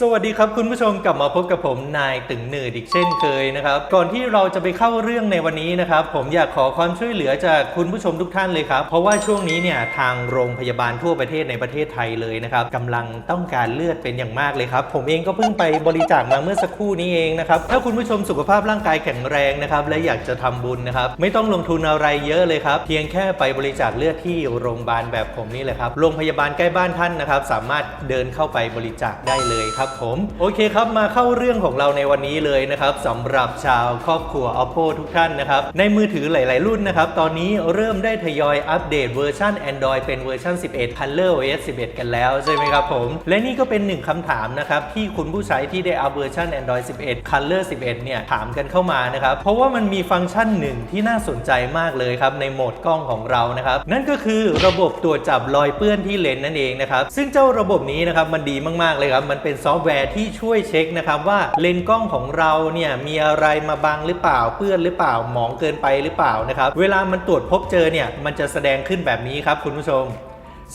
สวัสดีครับคุณผู้ชมกลับมาพบกับผมนายตึงหนืดอีกเช่นเคยนะครับ ก่อนที่เราจะไปเข้าเรื่องในวันนี้นะครับ ผมอยากขอความช่วยเหลือจากคุณผู้ชมทุกท่านเลยครับ เพราะว่าช่วงนี้เนี่ยทางโรงพยาบาลทั่วประเทศในประเทศไทยเลยนะครับกำลังต้องการเลือดเป็นอย่างมากเลยครับ ผมเองก็เพิ่งไปบริจาคมาเมื่อสักครู่นี้เองนะครับถ้าคุณผู้ชมสุขภาพร่างกายแข็งแรงนะครับและอยากจะทำบุญนะครับไม่ต้องลงทุนอะไรเยอะเลยครับเพียงแค่ไปบริจาคเลือดที่โรงพยาบาลแบบผมนี่แหละครับโรงพยาบาลใกล้บ้านท่านนะครับสามารถเดินเข้าไปบริจาคได้เลยครับผมโอเคครับมาเข้าเรื่องของเราในวันนี้เลยนะครับสำหรับชาวครอบครัว Oppo ทุกท่านนะครับในมือถือหลาย ๆ รุ่นนะครับตอนนี้เริ่มได้ทยอยอัปเดตเวอร์ชัน Android เป็นเวอร์ชัน 11 Color OS 11 กันแล้วใช่ไหมครับผมและนี่ก็เป็นหนึ่งคำถามนะครับที่คุณผู้ใช้ที่ได้อัปเวอร์ชัน Android 11 Color 11 เนี่ยถามกันเข้ามานะครับเพราะว่ามันมีฟังก์ชันหนึ่งที่น่าสนใจมากเลยครับในโหมดกล้องของเรานะครับนั่นก็คือระบบตรวจจับรอยเปื้อนที่เลนส์นั่นเองนะครับซึ่งเจ้าระบบนี้นะครับมันดีมาก ๆ เลยครับมันเป็นซอฟต์แวร์ที่ช่วยเช็คนะครับว่าเลนส์กล้องของเราเนี่ยมีอะไรมาบังหรือเปล่าเปื้อนหรือเปล่าหมองเกินไปหรือเปล่านะครับเวลามันตรวจพบเจอเนี่ยมันจะแสดงขึ้นแบบนี้ครับคุณผู้ชม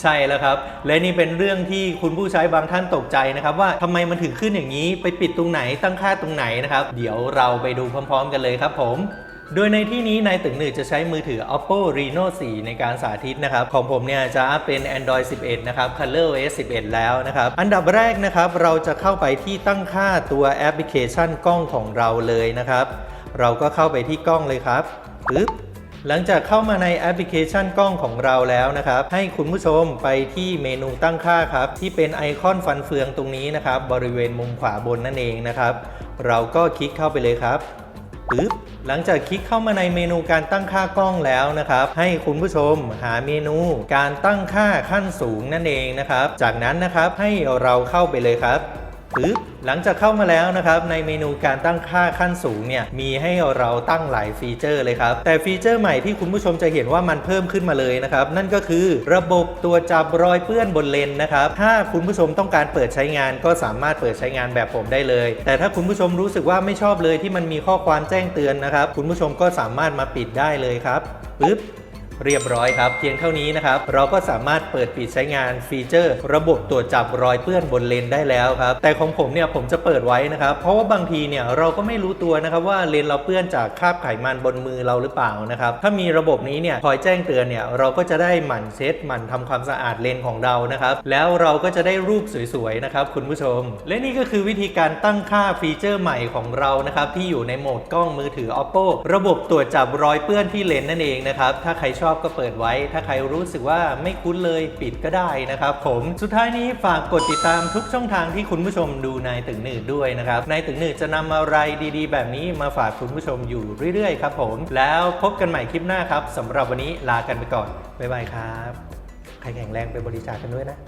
ใช่แล้วครับ และนี่เป็นเรื่องที่คุณผู้ใช้บางท่านตกใจนะครับ ว่าทำไมมันถึงขึ้นอย่างนี้ ไปปิดตรงไหนตั้งค่าตรงไหนนะครับ เดี๋ยวเราไปดูพร้อม ๆ กันเลยครับผม โดยในที่นี้นายตึงหนืดจะใช้มือถือ Oppo Reno 4 ในการสาธิตนะครับ ของผมเนี่ยจะเป็น Android 11 นะครับ Color OS 11 แล้วนะครับ อันดับแรกนะครับ เราจะเข้าไปที่ตั้งค่าตัวแอปพลิเคชันกล้องของเราเลยนะครับ เราก็เข้าไปที่กล้องเลยครับปึ๊บหลังจากเข้ามาในแอปพลิเคชันกล้องของเราแล้วนะครับ ให้คุณผู้ชมไปที่เมนูตั้งค่าครับ ที่เป็นไอคอนฟันเฟืองตรงนี้นะครับ บริเวณมุมขวาบนนั่นเองนะครับ เราก็คลิกเข้าไปเลยครับ ปึ๊บหลังจากคลิกเข้ามาในเมนูการตั้งค่ากล้องแล้วนะครับ ให้คุณผู้ชมหาเมนูการตั้งค่าขั้นสูงนั่นเองนะครับ จากนั้นนะครับให้เราเข้าไปเลยครับ ปึ๊บหลังจากเข้ามาแล้วนะครับในเมนูการตั้งค่าขั้นสูงเนี่ยมีให้เราตั้งหลายฟีเจอร์เลยครับ แต่ฟีเจอร์ใหม่ที่คุณผู้ชมจะเห็นว่ามันเพิ่มขึ้นมาเลยนะครับ นั่นก็คือระบบตัวจับรอยเปื้อนบนเลนนะครับ ถ้าคุณผู้ชมต้องการเปิดใช้งานก็สามารถเปิดใช้งานแบบผมได้เลย แต่ถ้าคุณผู้ชมรู้สึกว่าไม่ชอบเลยที่มันมีข้อความแจ้งเตือนนะครับ คุณผู้ชมก็สามารถมาปิดได้เลยครับปึ๊บ เรียบร้อยครับ เพียงเท่านี้นะครับ เราก็สามารถเปิดปิดใช้งานฟีเจอร์ ระบบตรวจจับรอยเปื้อนบนเลนได้แล้วครับ แต่ของผมเนี่ยผมจะเปิดไว้นะครับ เพราะว่าบางทีเนี่ยเราก็ไม่รู้ตัวนะครับว่าเลนเราเปื้อนจากคราบไขมันบนมือเราหรือเปล่านะครับ ถ้ามีระบบนี้เนี่ยคอยแจ้งเตือนเนี่ยเราก็จะได้หมั่นเช็ดหมั่นทำความสะอาดเลนของเรานะครับ แล้วเราก็จะได้รูปสวยๆนะครับคุณผู้ชม และนี่ก็คือวิธีการตั้งค่าฟีเจอร์ใหม่ของเรานะครับที่อยู่ในโหมดกล้องมือถือ Oppo ระบบตรวจจับรอยเปื้อนที่เลนนั่นเองนะครับถ้าใครชอบก็เปิดไว้ ถ้าใครรู้สึกว่าไม่คุ้นเลยปิดก็ได้นะครับผมสุดท้ายนี้ฝากกดติดตามทุกช่องทางที่คุณผู้ชมดูนายตึงหนืดด้วยนะครับนายตึงหนืดจะนำอะไรดีๆ แบบนี้มาฝากคุณผู้ชมอยู่เรื่อยๆครับผม แล้วพบกันใหม่คลิปหน้าครับสำหรับวันนี้ลากันไปก่อนบ๊ายบายครับใครแข็งแรงไปบริจาคกันด้วยนะ